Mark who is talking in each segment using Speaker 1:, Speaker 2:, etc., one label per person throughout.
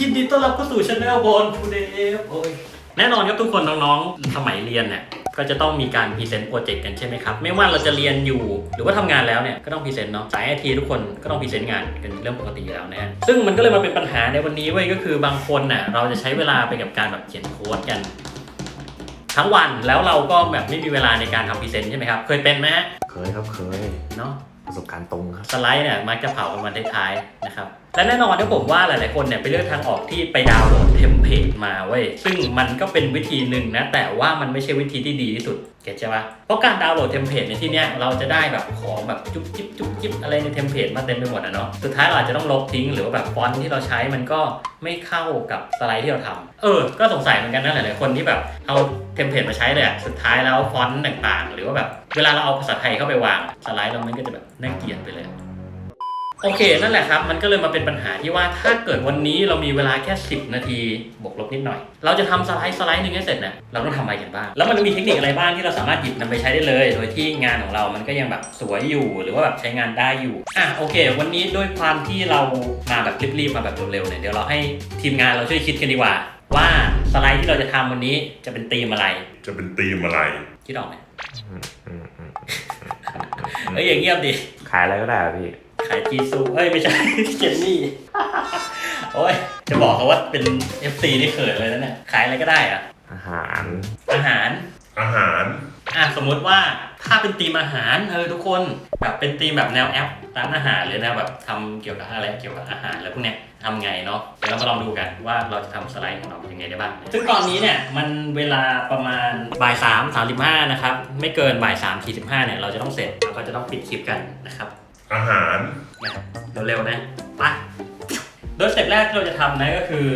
Speaker 1: ยินดีต้อนรับเข้าสู่ช anel บอลทูเดย์โอ้ยแน่นอนครับทุกคนน้องๆ สมัยเรียนเนี่ยก็จะต้องมีการพรีเซนต์โปรเจกต์กันใช่ไหมครับ ไม่ว่าเราจะเรียนอยู่หรือว่าทำงานแล้วเนี่ยก็ต้องพรีเซนต์เนาะสายไอทีทุกคนก็ต้องพรีเซนต์งานเป็นเรื่องปกติอยู่แล้วนะฮะซึ่งมันก็เลยมาเป็นปัญหาในวันนี้เว้ยก็คือบางคนน่ะเราจะใช้เวลาไปกับการแบบเขียนโค้ดกัน ทั้งวันแล้วเราก็แบบไม่มีเวลาในการทำพรีเซนต์ใช่ไหมครับเคยเป็นไหมฮะ
Speaker 2: เคยครับเคย
Speaker 1: เนาะ
Speaker 2: ประสบการณ์ตรงครับ
Speaker 1: สไลด์เนี่ยมักจะเผากันวันท้ายๆนะครับ และแน่นอนที่ผมว่าหลายๆคนเนี่ยไปเลือกทางออกที่ไปดาวน์โหลดเทมเพลตมาเว้ยซึ่งมันก็เป็นวิธีหนึ่งนะ แต่ว่ามันไม่ใช่วิธีที่ดีที่สุดเก็ตใช่ปะเพราะการดาวน์โหลดเทมเพลตในที่เนี้ยเราจะได้แบบของแบบจุ๊บจิ๊บจุ๊บจิ๊บอะไรในเทมเพลตมาเต็มไปหมดอะเนาะสุดท้ายเราอาจจะต้องลบทิ้งหรือว่าแบบฟอนต์ที่เราใช้มันก็ไม่เข้ากับสไลด์ที่เราทำเออ ก็สงสัยเหมือนกันนะหลายๆคนที่แบบเอาเทมเพลตมาใช้เลยสุดท้ายแล้วฟอนต์ต่างๆ หรือว่าแบบเวลาเราเอาภาษาไทยเข้าไปวางสไลด์เรามันก็จะแบบน่าเกลียดไปเลย โอเค นั่นแหละครับ มันก็เลยมาเป็นปัญหาที่ว่าถ้าเกิดวันนี้เรามีเวลาแค่ 10 นาที บวกลบนิดหน่อย เราจะทำสไลด์สไลด์หนึ่งให้เสร็จเนี่ยเราต้องทำอะไรกันบ้าง แล้วมันมีเทคนิคอะไรบ้างที่เราสามารถหยิบนำไปใช้ได้เลย โดยที่งานของเรามันก็ยังแบบสวยอยู่ หรือว่าแบบใช้งานได้อยู่ อะโอเค วันนี้ด้วยความที่เรามาแบบรีบๆมาแบบเร็วๆเนี่ย เดี๋ยวเราให้ทีมงานเราช่วยคิดกันดีกว่า ว่าสไลด์ที่เราจะทำวันนี้จะเป็นธีมอะไร
Speaker 3: จะเป็นธีมอะไร
Speaker 1: คิดออกไหม
Speaker 2: อืมอืมอืม
Speaker 1: เอ้ยอย่างเงียบดิ
Speaker 2: ขายอะไรก็ได้อะพี่
Speaker 1: ขายจีซูเอ้ยไม่ใช่เจนนี่ โอ้ย จะบอกเขาว่าเป็น FC นี่เขินเลยนะเนี่ย ขายอะไรก็ได้อะ
Speaker 2: อาหาร
Speaker 1: อาหาร
Speaker 3: อาหาร
Speaker 1: อะสมมุติว่าถ้าเป็นธีมอาหารเออทุกคนแบบเป็นธีมแบบแนวแอปร้านอาหารหรือแนวแบบทำเกี่ยวกับอะไรเกี่ยวกับอาหารแล้วพวกเนี้ยทำไงเนาะเดี๋ยวเรามาลองดูกันว่าเราจะทำสไลด์ของเรายังไงได้บ้าง ซึ่งตอนนี้เนี่ยมันเวลาประมาณบ่ายสามสามสิบห้านะครับไม่เกินบ่ายสามสี่สิบห้าเนี่ยเราจะต้องเสร็จเราก็จะต้องปิดคลิปกันนะครับ
Speaker 3: อาหาร
Speaker 1: นะครับเร็วๆนะไปโดยสเต็ปแรกที่เราจะทำนะก็คือ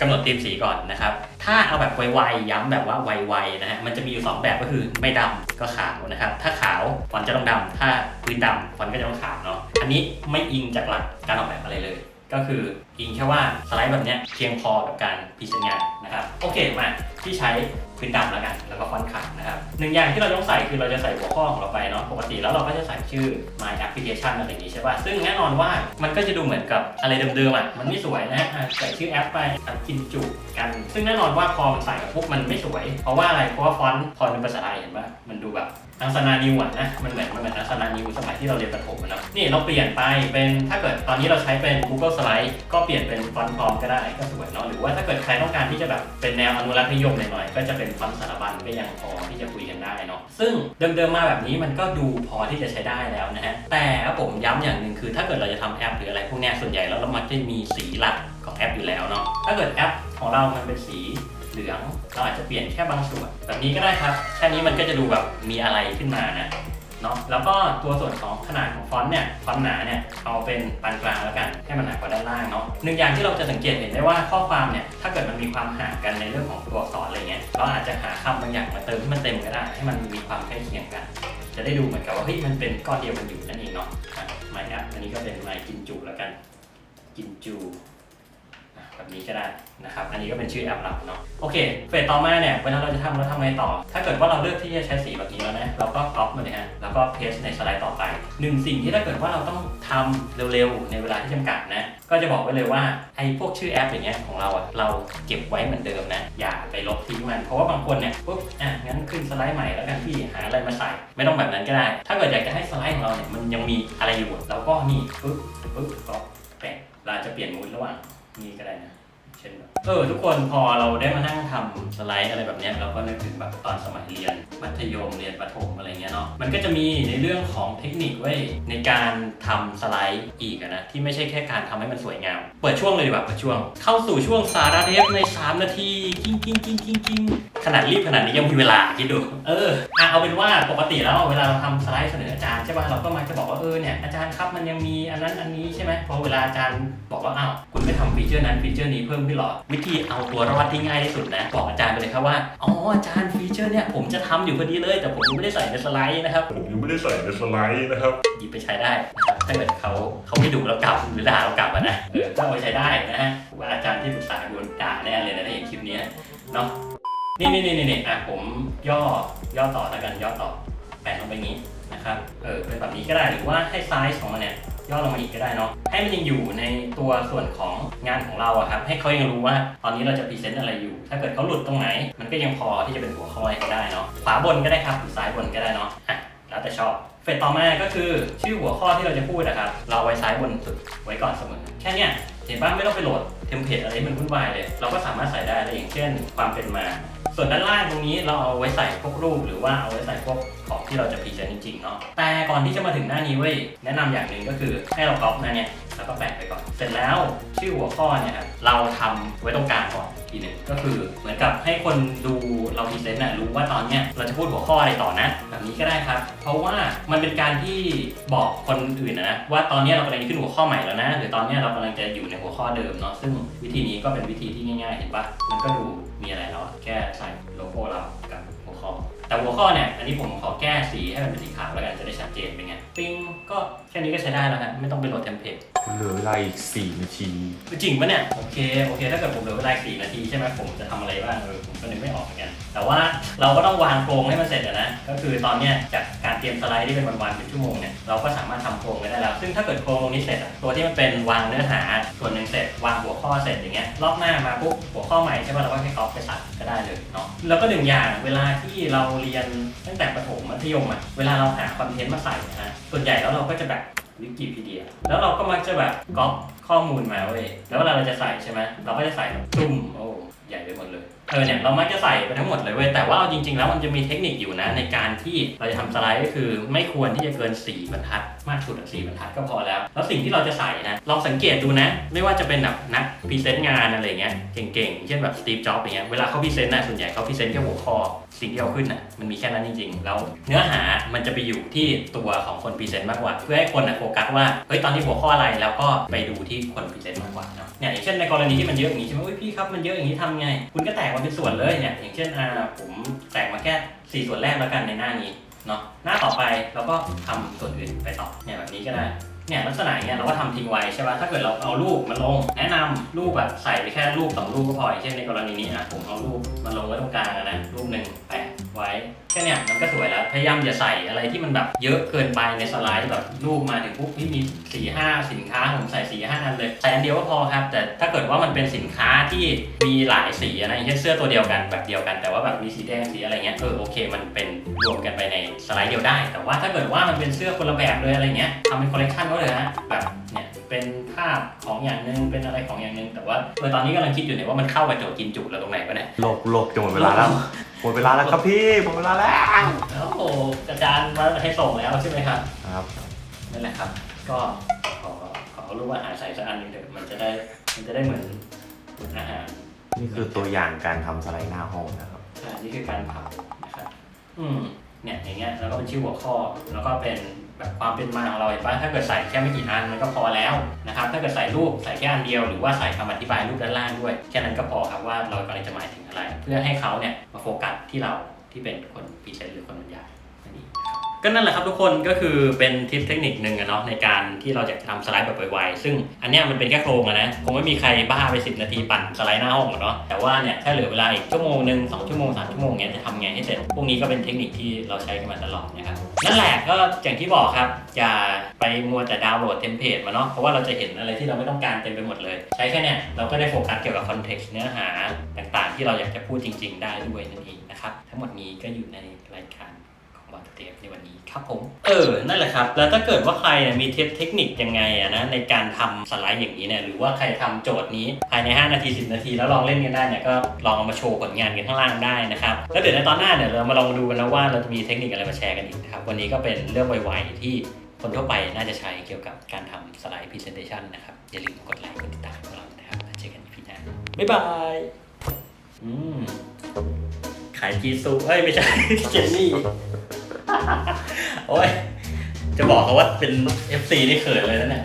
Speaker 1: กำหนดธีมสีก่อนนะครับ ถ้าเอาแบบไวๆย้ำแบบว่าไวๆนะฮะมันจะมีอยู่สองแบบก็คือไม่ดำก็ขาวนะครับ ถ้าขาวฟอนต์จะต้องดำถ้าพื้นดำฟอนต์ก็จะต้องขาวเนาะอันนี้ไม่อิงจากหลักการออกแบบอะไรเลย ก็คืออิงแค่ว่าสไลด์แบบเนี้ยเพียงพอกับการพรีเซนต์งานนะครับโอเคมาที่ใช้ พื้นดำแล้วกัน แล้วก็ฟอนต์ขาวนะครับหนึ่งอย่างที่เราต้องใส่คือเราจะใส่หัวข้อของเราไปเนาะปกติแล้วเราก็จะใส่ชื่อ my application อะไรอย่างนี้ใช่ป่ะซึ่งแน่นอนว่ามันก็จะดูเหมือนกับอะไรเดิมๆอะมันไม่สวยนะฮะใส่ชื่อแอปไปกินจุกัน ซึ่งแน่นอนว่าพอมันใส่กับปุ๊บมันไม่สวย เพราะว่าอะไรเพราะว่าฟอนต์พอเป็นภาษาไทยเห็นป่ะมันดูแบบ อังสนานิวอะนะมันเหมือนมันเหมือนอังสนานิวสมัยที่เราเรียนประถมอะเนะนี่เราเปลี่ยนไปเป็นถ้าเกิดตอนนี้เราใช้เป็น Google Slide ก็เปลี่ยนเป็นฟอนต์พร้อมก็ได้ก็สวยเนาะหรือว่าถ้าเกิดใครต้องการที่จะแบบเป็นแนวอนุรักษ์นิยมหน่อยๆก็จะเป็นฟอนต์สารบัญก็ยังพอที่จะคุยกันได้เนาะซึ่งเดิมๆมาแบบนี้มันก็ดูพอที่จะใช้ได้แล้วนะฮะแต่ผมย้ำอย่างหนึ่งคือ ถ้าเกิดเราจะทำแอปหรืออะไรพวกนี้ส่วนใหญ่แล้วเรามักจะมีสีหลักของแอปอยู่แล้วเนาะถ้าเกิดแอปของเรามันเป็นสี เหลือง เราอาจจะเปลี่ยนแค่บางส่วน แบบนี้ก็ได้ครับ แค่นี้มันก็จะดูแบบมีอะไรขึ้นมานะเนาะแล้วก็ตัวส่วนของขนาดของฟอนต์เนี่ยความหนาเนี่ยเอาเป็นปานกลางแล้วกันให้มันหนากว่าด้านล่างเนาะหนึ่งอย่างที่เราจะสังเกตเห็นได้ว่าข้อความเนี่ยถ้าเกิดมันมีความห่างกันในเรื่องของตัวอักษรอะไรเงี้ยเราอาจจะหาคำบางอย่างมาเติมให้มันเต็มก็ได้ให้มันมีความใกล้เคียงกัน จะได้ดูเหมือนกับว่าเฮ้ยมันเป็นก้อนเดียวกันอยู่นั่นเองเนาะไมค์อันนี้ก็เป็นไมค์กินจูแล้วกันกินจู นี้ก็ได้นะครับ อันนี้ก็เป็นชื่อแอปเราเนาะ โอเค เฟสต่อมาเนี่ย เวลาเราจะทำเราทำไงต่อ ถ้าเกิดว่าเราเลือกที่จะใช้สีแบบนี้แล้วนะ เราก็ก๊อปมาเลยฮะ แล้วก็เพสในสไลด์ต่อไปหนึ่งสิ่งที่ถ้าเกิดว่าเราต้องทำเร็วๆ ในเวลาที่จำกัดนะ ก็จะบอกไว้เลยว่าไอ้พวกชื่อแอปอย่างเงี้ยของเราอะเราเก็บไว้เหมือนเดิมนะ อย่าไปลบทิ้งมัน เพราะว่าบางคนเนี่ยปุ๊บ อะ งั้นขึ้นสไลด์ใหม่แล้วกันพี่ หาอะไรมาใส่ ไม่ต้องแบบนั้นก็ได้ ถ้าเกิดอยากจะให้สไลด์ของเราเนี่ย มันยังมีอะไรอยู่เราก็นี่ปุ๊บปุ๊บก็แปะเราจะเปลี่ยนมูดระหว่างนี่ก็ได้นะ เออทุกคนพอเราได้มานั่งทำสไลด์อะไรแบบนี้เราก็นึกถึงแบบตอนสมัยเรียน มัธยมเรียนประถมอะไรเงี้ยเนาะมันก็จะมีในเรื่องของเทคนิคไว้ยในการทำสไลด์อีกนะที่ไม่ใช่แค่การทำให้มันสวยงาม เปิดช่วงเลยดีกว่าเปิดช่วง เข้าสู่ช่วงสาระเทปใน 3 นาทีกิ้งกิ้งกิ้งกิ้งกิ้งขนาดรีบขนาดนี้ยังมีเวลาคิดดูเอออะเอาเป็นว่าปกติแล้วเวลาเราทำสไลด์เสนออาจารย์ใช่ป่ะเราก็มักจะบอกว่าเออเนี่ยอาจารย์ครับมันยังมีอันนั้นอันนี้ใช่ไหมพอเวลาอาจารย์บอกว่าอ้าว ทำฟีเจอร์นั้นฟีเจอร์นี้เพิ่มขึ้นหรอวิธีเอาตัวรอดที่ง่ายที่สุดนะบอกอาจารย์ไปเลยครับว่าอ๋ออาจารย์ฟีเจอร์เนี่ยผมจะทำอยู่พอดีเลย แต่ผมยังไม่ได้ใส่ในสไลด์นะครับ
Speaker 3: ผมยังไม่ได้ใส่ในสไลด์นะครับ
Speaker 1: หยิบไปใช้ได้นะครับถ้าเกิดเขาเขาไม่ดุเรากลับหรือด่าเรากลับอะนะเออก็เอาไปใช้ได้นะฮะว่าอาจารย์ที่ปรึกษาโดนด่าแน่เลยนะถ้าเห็นคลิปนี้เนาะนี่นี่นี่นี่อะผมย่อย่อต่อแล้วกันย่อต่อแปะลงไปงี้นะครับเออเป็นแบบนี้ก็ได้หรือว่าให้ไซส์ของมันเนี่ย ย่อลงมาอีกก็ได้เนาะให้มันยังอยู่ในตัวส่วนของงานของเราอะครับให้เขายังรู้ว่าตอนนี้เราจะพรีเซนต์อะไรอยู่ ถ้าเกิดเขาหลุดตรงไหน มันก็ยังพอที่จะเป็นหัวข้อให้เขาได้เนาะขวาบนก็ได้ครับหรือซ้ายบนก็ได้เนาะอะแล้วแต่ชอบเฟสต่อมาก็คือชื่อหัวข้อที่เราจะพูดนะครับเราไว้ซ้ายบนสุดไว้ก่อนเสมอแค่เนี้ยเห็นป่ะไม่ต้องไปโหลดเทมเพลตอะไรมันวุ่นวายเลย เราก็สามารถใส่ได้เลยอย่างเช่น ความเป็นมา ส่วนด้านล่างตรงนี้เราเอาไว้ใส่พวกรูปหรือว่าเอาไว้ใส่พวกของที่เราจะพรีเซนต์จริงๆเนาะแต่ก่อนที่จะมาถึงหน้านี้เว้ยแนะนำอย่างหนึ่งก็คือให้เราก๊อปหน้าเนี่ยแล้วก็แปะไปก่อน เสร็จแล้วชื่อหัวข้อเนี่ยครับเราทำไว้ตรงกลางก่อนทีหนึ่งก็คือเหมือนกับให้คนดูเราพรีเซนต์น่ะรู้ว่าตอนเนี้ยเราจะพูดหัวข้ออะไรต่อนะ แบบนี้ก็ได้ครับ เพราะว่ามันเป็นการที่บอกคนอื่นนะว่าตอนเนี้ยเรากำลังจะขึ้นหัวข้อใหม่แล้วนะ หรือตอนเนี้ยเรากำลังจะอยู่ในหัวข้อเดิมเนาะซึ่งวิธีนี้ก็เป็นวิธีที่ง่ายๆ เห็นปะมันก็ดูมีอะไรแล้วแค่ใส่โลโก้เรากับหัวข้อ แต่หัวข้อเนี่ย อันนี้ผมขอแก้สีให้มันเป็นสีขาวแล้วกันจะได้ชัดเจนเป็นไงปิ้งก็แค่นี้ก็ใช้ได้แล้วฮะไม่ต้องไปโหลดเทมเพลต
Speaker 2: เหลือเวลาอีกสี่นาที
Speaker 1: จริงปะเนี่ยโอเคโอเค ถ้าเกิดผมเหลือเวลาสี่นาทีใช่ไหมผมจะทำอะไรบ้างเออผมก็นึกไม่ออกเหมือนกัน แต่ว่าเราก็ต้องวางโครงให้มันเสร็จอะนะก็คือตอนเนี้ยจากการเตรียมสไลด์ที่เป็นวันๆเป็นชั่วโมงเนี่ยเราก็สามารถทำโครงไว้ได้แล้ว ซึ่งถ้าเกิดโครงตรงนี้เสร็จอะตัวที่มันเป็นวางเนื้อหาส่วนหนึ่งเสร็จวางหัวข้อเสร็จอย่างเงี้ยรอบหน้ามาปุ๊บหัวข้อใหม่ใช่ไหมเราก็แค่ก๊อปไปใส่ก็ได้เลยเนาะแล้วก็หนึ่งอย่างเวลาที่เราเรียนตั้งแต่ประถมมัธยมอะเวลาเราหาคอนเทนต์มาใส่นะฮะ ส่วนใหญ่แล้วเราก็จะแบบวิกิพีเดีย แล้วเราก็มักจะแบบก๊อปข้อมูลมาเว้ยแล้วเวลาเราจะใส่ใช่ไหมเราก็จะใส่แบบตุ้มโอ้ใหญ่ไปหมดเลย เออเนี่ยเรามักจะใส่ไปทั้งหมดเลยเว้ยแต่ว่าเอาจริง ๆ แล้วมันจะมีเทคนิคอยู่นะ ในการที่เราจะทำสไลด์ก็คือ ไม่ควรที่จะเกิน 4 บรรทัด มากสุดอะ4บรรทัดก็พอแล้ว แล้วสิ่งที่เราจะใส่นะลองสังเกตดูนะ ไม่ว่าจะเป็นแบบนักพรีเซนต์งานอะไรเงี้ยเก่งๆ เช่นแบบสตีฟจ็อบอย่างเงี้ยเวลาเขาพรีเซนต์นะส่วนใหญ่เขาพรีเซนต์แค่หัวข้อสิ่งที่เอาขึ้นน่ะมันมีแค่นั้นจริงๆแล้วเนื้อหามันจะไปอยู่ที่ตัวของคนพรีเซนต์มากกว่า เพื่อให้คนนะโฟกัสว่าเฮ้ยตอนนี้หัวข้ออะไรแล้วก็ไปดูที่คนพรีเซนต์มากกว่าเนาะเนี่ยอย่างเช่นในกรณีที่มันเยอะอย่างนี้ใช่ไหมพี่ครับมันเยอะอย่างนี้ทำไง คุณก็แตกมันเป็นส่วนเลยเนี่ยอย่างเช่นอ่าผมแตกมาแค่สี่ส่วนแรกแล้วกันในหน้านี้เนาะหน้าต่อไปเราก็ทำส่วนอื่นไปต่อเนี่ยแบบนี้ก็ได้เนี่ยลักษณะเนี่ยเราก็ทำทิ้งไว้ใช่ป่ะถ้าเกิดเราเอารูปมาลง แนะนำรูปแบบใส่ไปแค่รูปสองรูปก็พออย่างเช่นในกรณีนี้อะผมเอารูปมาลงไว้ตรงกลางนะรูปหนึ่งไป ไว้แค่เนี้ยมันก็สวยแล้ว พยายามอย่าใส่อะไรที่มันแบบเยอะเกินไปในสไลด์แบบรูปมาถึงปุ๊บที่มีสี่ห้าสินค้าผมใส่สี่ห้าอันเลยใส่อันเดียวก็พอครับ แต่ถ้าเกิดว่ามันเป็นสินค้าที่มีหลายสีนะอย่างเช่นเสื้อตัวเดียวกันแบบเดียวกันแต่ว่าแบบมีสีแดงสีอะไรเงี้ยเออโอเค มันเป็นรวมกันไปในสไลด์เดียวได้ แต่ว่าถ้าเกิดว่ามันเป็นเสื้อคนละแบบเลยอะไรเงี้ยทำเป็นคอลเลกชันก็เลยนะแบบเนี่ย เป็นภาพของอย่างหนึ่งเป็นอะไรของอย่างหนึ่งแต่ว่าเออตอนนี้กำลังคิดอยู่เนี่ยว่ามันเข้ากับโจทย์กินจุเราตรงไหนวะเนี่ย
Speaker 2: โลกโลกจะหมดเวลาแล้วหมดเวลาแล้วครับพี่หมดเวลาแล้ว
Speaker 1: แล้วโอ้โหอาจารย์มาให้ส่งแล้วใช่ไหมครับ
Speaker 2: ครับ
Speaker 1: นั่นแหละครับ ก็ขอขอรูปอาหารใส่สักอันหนึงเถอะมันจะได้มันจะได้เหมือนเหมือนอาหาร
Speaker 2: นี่คือตัวอย่างการทำสไลด์หน้าห้องนะครับ
Speaker 1: ใช่นี่คือการเผานะครับอืมเนี่ยอย่างเงี้ยแล้วก็เป็นชื่อหัวข้อแล้วก็เป็น แบบความเป็นมาของเราเห็นปะถ้าเกิดใส่แค่ไม่กี่อันมันก็พอแล้วนะครับถ้าเกิดใส่รูปใส่แค่อันเดียวหรือว่าใส่คำอธิบายรูปด้านล่างด้วย แค่นั้นก็พอครับว่าเรากำลังจะหมายถึงอะไร เพื่อให้เขาเนี่ยมาโฟกัสที่เราที่เป็นคนพิเศษหรือคนบรรยาย ก็นั่นแหละครับทุกคนก็คือเป็นทิปเทคนิคหนึ่งอะเนาะในการที่เราจะทำสไลด์แบบไวๆซึ่งอันเนี้ยมันเป็นแค่โครงอะนะคงไม่มีใครบ้าไป 10 นาทีปั่นสไลด์หน้าห้องหรอกเนาะแต่ว่าเนี่ยถ้าเหลือเวลาอีกชั่วโมงหนึ่งสองชั่วโมงสามชั่วโมงเนี้ยจะทำไงให้เสร็จพวกนี้ก็เป็นเทคนิคที่เราใช้กันมาตลอดนะครับนั่นแหละก็อย่างที่บอกครับอย่าไปมัวแต่ดาวน์โหลดเทมเพลตมาเนาะเพราะว่าเราจะเห็นอะไรที่เราไม่ต้องการเต็มไปหมดเลย ใช้แค่เนี้ยเราก็ได้โฟกัสเกี่ยวกับคอนเท็กซ์เนื้อหาต่างๆ ที่เราอยากจะพูดจริง ๆ ได้ด้วยนั่นเองนะครับทั้งหมดนี้ก็อยู่ในรายการ บอลเทปในวันนี้ครับผม เออ นั่นแหละครับ แล้วถ้าเกิดว่าใครมีเทปเทคนิคยังไงอะนะในการทำสไลด์อย่างนี้เนี่ยหรือว่าใครทำโจทย์นี้ภายใน 5 นาที 10 นาที แล้วลองเล่นกันได้เนี่ยก็ลองเอามาโชว์ผลงานกันข้างล่างได้นะครับ แล้วเดี๋ยวในตอนหน้าเนี่ยเรามาลองดูกันนะว่าเราจะมีเทคนิคอะไรมาแชร์กันอีกนะครับวันนี้ก็เป็นเรื่องไวๆที่คนทั่วไปน่าจะใช้เกี่ยวกับการทำสไลด์พรีเซนเทชันนะครับ อย่าลืมกดไลค์กดติดตามพวกเรานะครับแล้วเจอกันอีพีหน้าบ๊ายบายอืมขายจีซูเอ้ย ไม่ใช่ เจนนี่ โอ้ย จะบอกเขาว่าเป็น FC นี่เขินเลยนะเนี่ย